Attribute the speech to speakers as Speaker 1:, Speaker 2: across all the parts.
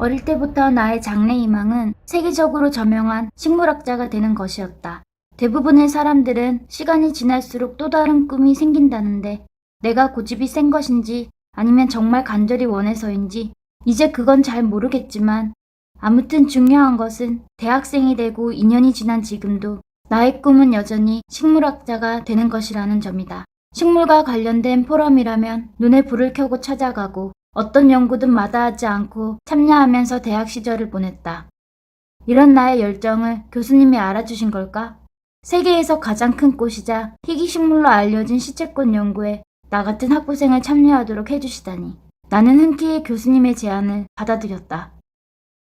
Speaker 1: 어릴 때부터 나의 장래 희망은 세계적으로 저명한 식물학자가 되는 것이었다. 대부분의 사람들은 시간이 지날수록 또 다른 꿈이 생긴다는데 내가 고집이 센 것인지 아니면 정말 간절히 원해서인지 이제 그건 잘 모르겠지만 아무튼 중요한 것은 대학생이 되고 2년이 지난 지금도 나의 꿈은 여전히 식물학자가 되는 것이라는 점이다. 식물과 관련된 포럼이라면 눈에 불을 켜고 찾아가고 어떤 연구든 마다하지 않고 참여하면서 대학 시절을 보냈다. 이런 나의 열정을 교수님이 알아주신 걸까? 세계에서 가장 큰 꽃이자 희귀식물로 알려진 시체꽃 연구에 나 같은 학부생을 참여하도록 해주시다니. 나는 흔쾌히 교수님의 제안을 받아들였다.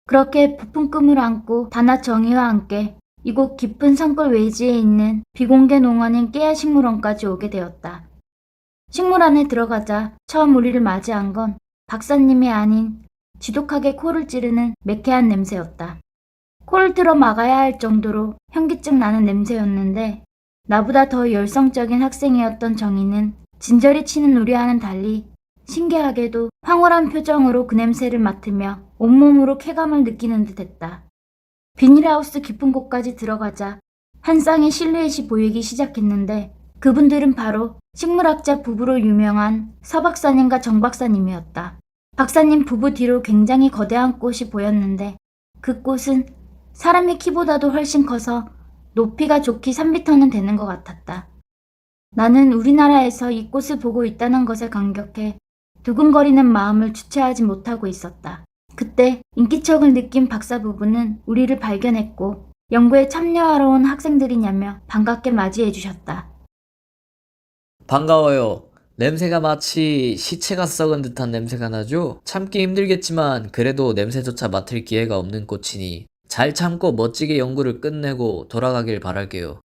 Speaker 1: 그렇게 부푼 꿈을 안고 다나 정의와 함께 이곳 깊은 산골 외지에 있는 비공개 농원인 깨야 식물원까지 오게 되었다. 식물 안에 들어가자 처음 우리를 맞이한 건 박사님이 아닌 지독하게 코를 찌르는 매캐한 냄새였다. 코를 틀어 막아야 할 정도로 현기증 나는 냄새였는데 나보다 더 열성적인 학생이었던 정희는 진저리 치는 우리와는 달리 신기하게도 황홀한 표정으로 그 냄새를 맡으며 온몸으로 쾌감을 느끼는 듯 했다. 비닐하우스 깊은 곳까지 들어가자 한 쌍의 실루엣이 보이기 시작했는데 그분들은 바로 식물학자 부부로 유명한 서 박사님과 정 박사님이었다. 박사님 부부 뒤로 굉장히 거대한 꽃이 보였는데 그 꽃은 사람의 키보다도 훨씬 커서 높이가 좋기 3미터는 되는 것 같았다. 나는 우리나라에서 이 꽃을 보고 있다는 것에 감격해 두근거리는 마음을 주체하지 못하고 있었다. 그때 인기척을 느낀 박사 부부는 우리를 발견했고 연구에 참여하러 온 학생들이냐며 반갑게 맞이해 주셨다.
Speaker 2: 반가워요. 냄새가 마치 시체가 썩은 듯한 냄새가 나죠? 참기 힘들겠지만 그래도 냄새조차 맡을 기회가 없는 꽃이니 잘 참고 멋지게 연구를 끝내고 돌아가길 바랄게요.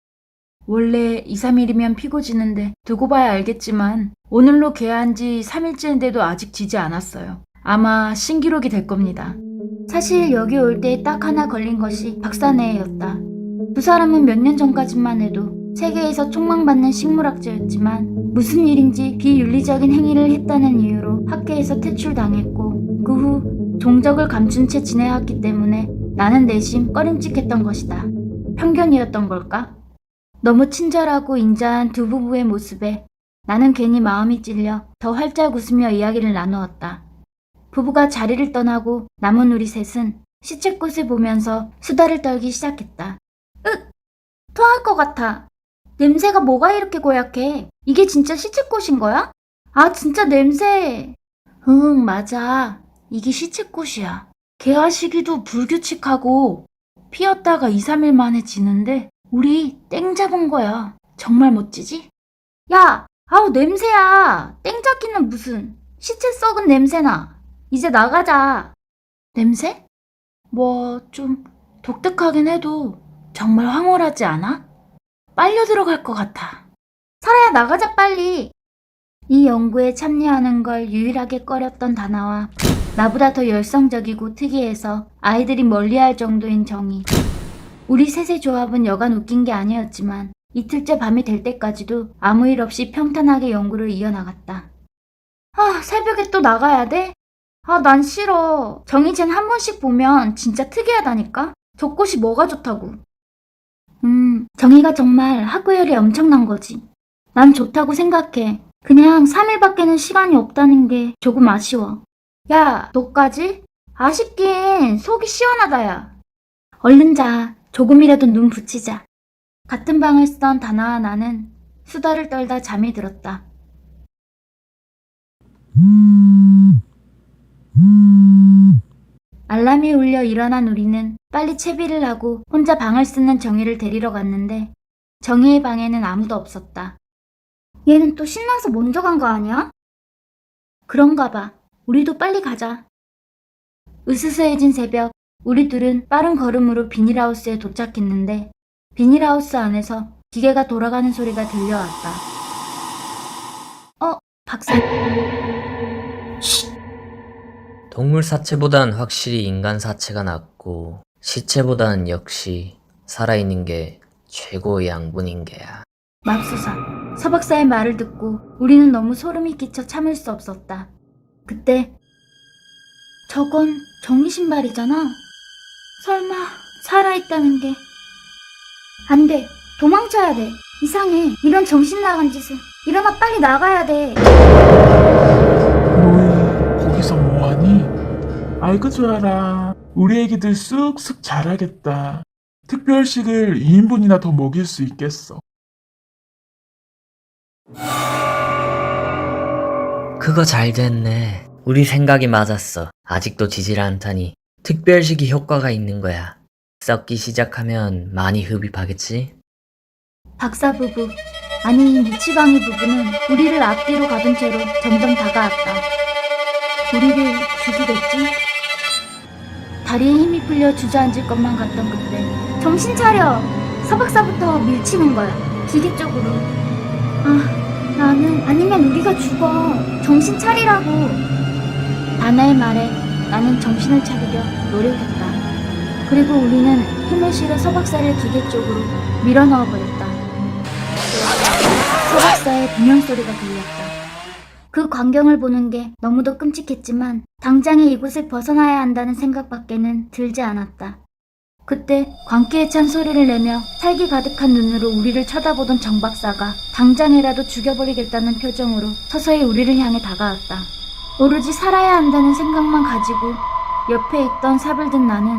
Speaker 1: 원래 2, 3일이면 피고 지는데 두고 봐야 알겠지만 오늘로 개한 지 3일째인데도 아직 지지 않았어요. 아마 신기록이 될 겁니다. 사실 여기 올 때 딱 하나 걸린 것이 박사네였다. 두 사람은 몇 년 전까지만 해도 세계에서 촉망받는 식물학자였지만 무슨 일인지 비윤리적인 행위를 했다는 이유로 학교에서 퇴출당했고 그 후 종적을 감춘 채 지내왔기 때문에 나는 내심 꺼림칙했던 것이다. 편견이었던 걸까? 너무 친절하고 인자한 두 부부의 모습에 나는 괜히 마음이 찔려 더 활짝 웃으며 이야기를 나누었다. 부부가 자리를 떠나고 남은 우리 셋은 시체꽃을 보면서 수다를 떨기 시작했다. 으! 토할 것 같아. 냄새가 뭐가 이렇게 고약해? 이게 진짜 시체꽃인 거야? 아, 진짜 냄새. 응, 맞아. 이게 시체꽃이야. 개화 시기도 불규칙하고 피었다가 2, 3일 만에 지는데 우리 땡 잡은 거야. 정말 멋지지? 야, 아우 냄새야. 땡 잡기는 무슨 시체 썩은 냄새나. 이제 나가자. 냄새? 뭐 좀 독특하긴 해도 정말 황홀하지 않아? 빨려 들어갈 것 같아. 설아야 나가자 빨리. 이 연구에 참여하는 걸 유일하게 꺼렸던 다나와 나보다 더 열성적이고 특이해서 아이들이 멀리할 정도인 정이. 우리 셋의 조합은 여간 웃긴 게 아니었지만 이틀째 밤이 될 때까지도 아무 일 없이 평탄하게 연구를 이어나갔다. 아, 새벽에 또 나가야 돼? 아, 난 싫어. 정희진 한 번씩 보면 진짜 특이하다니까? 저 꽃이 뭐가 좋다고. 음, 정희가 정말 학구열이 엄청난 거지. 난 좋다고 생각해. 그냥 3일밖에는 시간이 없다는 게 조금 아쉬워. 야, 너까지? 아쉽긴 속이 시원하다, 야. 얼른 자. 조금이라도 눈 붙이자. 같은 방을 쓰던 다나와 나는 수다를 떨다 잠이 들었다. 알람이 울려 일어난 우리는 빨리 채비를 하고 혼자 방을 쓰는 정희를 데리러 갔는데 정희의 방에는 아무도 없었다. 얘는 또 신나서 먼저 간 거 아니야? 그런가 봐. 우리도 빨리 가자. 으스스해진 새벽, 우리 둘은 빠른 걸음으로 비닐하우스에 도착했는데 비닐하우스 안에서 기계가 돌아가는 소리가 들려왔다. 어, 박사.
Speaker 2: 동물 사체보단 확실히 인간 사체가 낫고 시체보단 역시 살아있는 게 최고의 양분인 게야.
Speaker 1: 맙소사. 서박사의 말을 듣고 우리는 너무 소름이 끼쳐 참을 수 없었다. 그때 저건 정희 신발이잖아. 설마 살아있다는 게. 안 돼. 도망쳐야 돼. 이상해. 이런 정신 나간 짓을. 일어나 빨리 나가야 돼.
Speaker 3: 알고 좋아라. 우리 애기들 쑥쑥 자라겠다. 특별식을 2인분이나 더 먹일 수 있겠어.
Speaker 2: 그거 잘 됐네. 우리 생각이 맞았어. 아직도 지질 않다니. 특별식이 효과가 있는 거야. 썩기 시작하면 많이 흡입하겠지?
Speaker 1: 박사 부부. 아니, 미치광이 부부는 우리를 앞뒤로 가둔 채로 점점 다가왔다. 우리를 죽이겠지? 다리에 힘이 풀려 주저앉을 것만 같던 그때 정신 차려! 서박사부터 밀치는 거야. 기계 쪽으로. 아, 나는 아니면 우리가 죽어. 정신 차리라고. 다나의 말에 나는 정신을 차리려 노력했다. 그리고 우리는 힘을 실어 서박사를 기계 쪽으로 밀어 넣어 버렸다. 서박사의 비명 소리가 들렸다. 그 광경을 보는 게 너무도 끔찍했지만 당장에 이곳을 벗어나야 한다는 생각밖에는 들지 않았다. 그때 광기에 찬 소리를 내며 살기 가득한 눈으로 우리를 쳐다보던 정 박사가 당장이라도 죽여버리겠다는 표정으로 서서히 우리를 향해 다가왔다. 오로지 살아야 한다는 생각만 가지고 옆에 있던 삽을 든 나는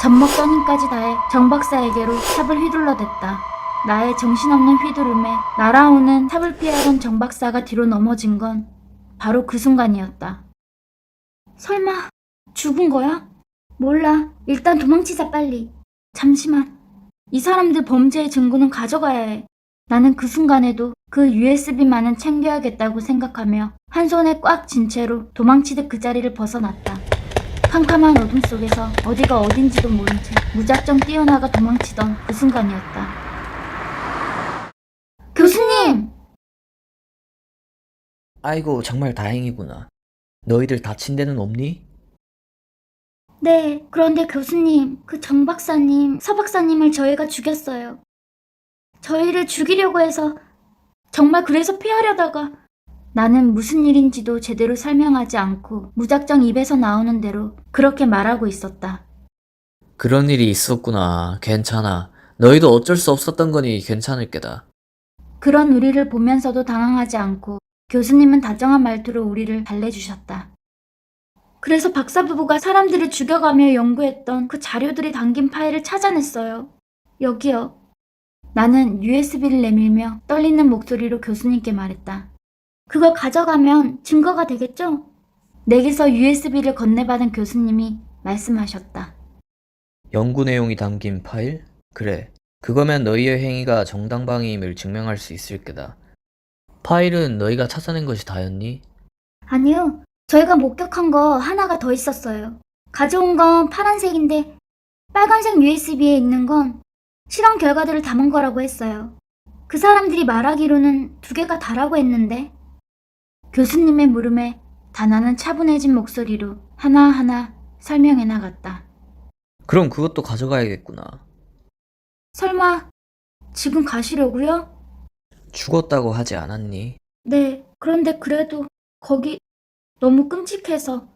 Speaker 1: 젖먹던 힘까지 다해 정 박사에게로 삽을 휘둘러댔다. 나의 정신없는 휘두름에 날아오는 삽을 피하던 정 박사가 뒤로 넘어진 건 바로 그 순간이었다. 설마 죽은 거야? 몰라. 일단 도망치자 빨리. 잠시만. 이 사람들 범죄의 증거는 가져가야 해. 나는 그 순간에도 그 USB만은 챙겨야겠다고 생각하며 한 손에 꽉 쥔 채로 도망치듯 그 자리를 벗어났다. 캄캄한 어둠 속에서 어디가 어딘지도 모른 채 무작정 뛰어나가 도망치던 그 순간이었다. 교수님!
Speaker 2: 아이고, 정말 다행이구나. 너희들 다친 데는 없니?
Speaker 1: 네, 그런데 교수님, 그 정 박사님, 서 박사님을 저희가 죽였어요. 저희를 죽이려고 해서, 정말 그래서 피하려다가, 나는 무슨 일인지도 제대로 설명하지 않고 무작정 입에서 나오는 대로 그렇게 말하고 있었다.
Speaker 2: 그런 일이 있었구나. 괜찮아. 너희도 어쩔 수 없었던 거니 괜찮을 게다.
Speaker 1: 그런 우리를 보면서도 당황하지 않고 교수님은 다정한 말투로 우리를 달래주셨다. 그래서 박사 부부가 사람들을 죽여가며 연구했던 그 자료들이 담긴 파일을 찾아냈어요. 여기요. 나는 USB를 내밀며 떨리는 목소리로 교수님께 말했다. 그걸 가져가면 증거가 되겠죠? 내게서 USB를 건네받은 교수님이 말씀하셨다.
Speaker 2: 연구 내용이 담긴 파일? 그래. 그거면 너희의 행위가 정당방위임을 증명할 수 있을 게다. 파일은 너희가 찾아낸 것이 다였니?
Speaker 1: 아니요. 저희가 목격한 거 하나가 더 있었어요. 가져온 건 파란색인데 빨간색 USB에 있는 건 실험 결과들을 담은 거라고 했어요. 그 사람들이 말하기로는 두 개가 다라고 했는데 교수님의 물음에 다나는 차분해진 목소리로 하나하나 설명해 나갔다.
Speaker 2: 그럼 그것도 가져가야겠구나.
Speaker 1: 설마 지금 가시려고요?
Speaker 2: 죽었다고 하지 않았니?
Speaker 1: 네. 그런데 그래도 거기 너무 끔찍해서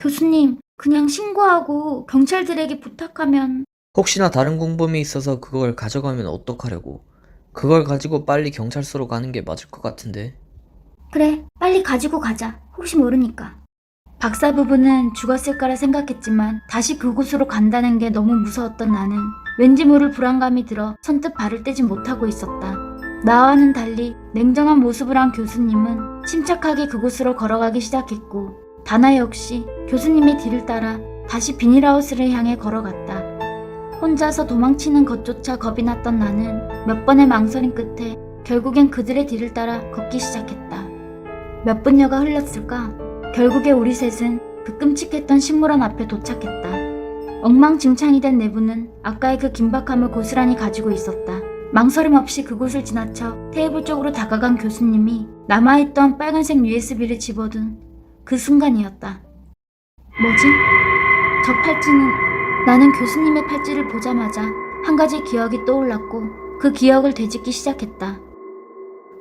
Speaker 1: 교수님 그냥 신고하고 경찰들에게 부탁하면
Speaker 2: 혹시나 다른 공범이 있어서 그걸 가져가면 어떡하려고. 그걸 가지고 빨리 경찰서로 가는 게 맞을 것 같은데.
Speaker 1: 그래, 빨리 가지고 가자. 혹시 모르니까. 박사 부부는 죽었을 거라 생각했지만 다시 그곳으로 간다는 게 너무 무서웠던 나는 왠지 모를 불안감이 들어 선뜻 발을 떼지 못하고 있었다. 나와는 달리 냉정한 모습을 한 교수님은 침착하게 그곳으로 걸어가기 시작했고 다나 역시 교수님의 뒤를 따라 다시 비닐하우스를 향해 걸어갔다. 혼자서 도망치는 것조차 겁이 났던 나는 몇 번의 망설임 끝에 결국엔 그들의 뒤를 따라 걷기 시작했다. 몇 분여가 흘렀을까? 결국에 우리 셋은 그 끔찍했던 식물원 앞에 도착했다. 엉망진창이 된 내부는 아까의 그 긴박함을 고스란히 가지고 있었다. 망설임 없이 그곳을 지나쳐 테이블 쪽으로 다가간 교수님이 남아있던 빨간색 USB를 집어든 그 순간이었다. 뭐지? 저 팔찌는 나는 교수님의 팔찌를 보자마자 한 가지 기억이 떠올랐고 그 기억을 되짚기 시작했다.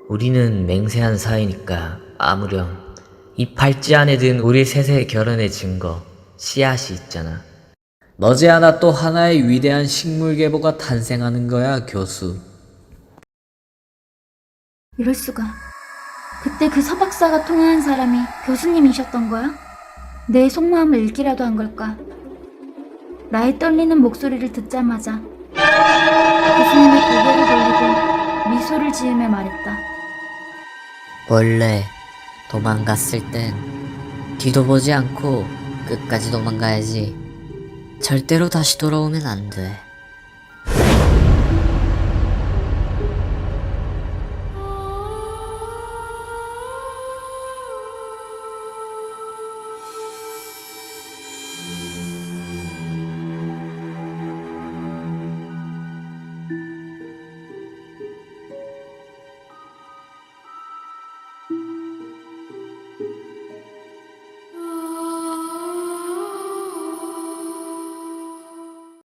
Speaker 2: 우리는 맹세한 사이니까 아무렴 이 팔찌 안에 든 우리 셋의 결혼의 증거, 씨앗이 있잖아. 머지않아 또 하나의 위대한 식물 계보가 탄생하는 거야, 교수.
Speaker 1: 이럴 수가. 그때 그 서박사가 통화한 사람이 교수님이셨던 거야? 내 속마음을 읽기라도 한 걸까? 나의 떨리는 목소리를 듣자마자 교수님이 고개를 돌리고 미소를 지으며 말했다.
Speaker 4: 원래 도망갔을 땐 뒤도 보지 않고 끝까지 도망가야지. 절대로 다시 돌아오면 안 돼.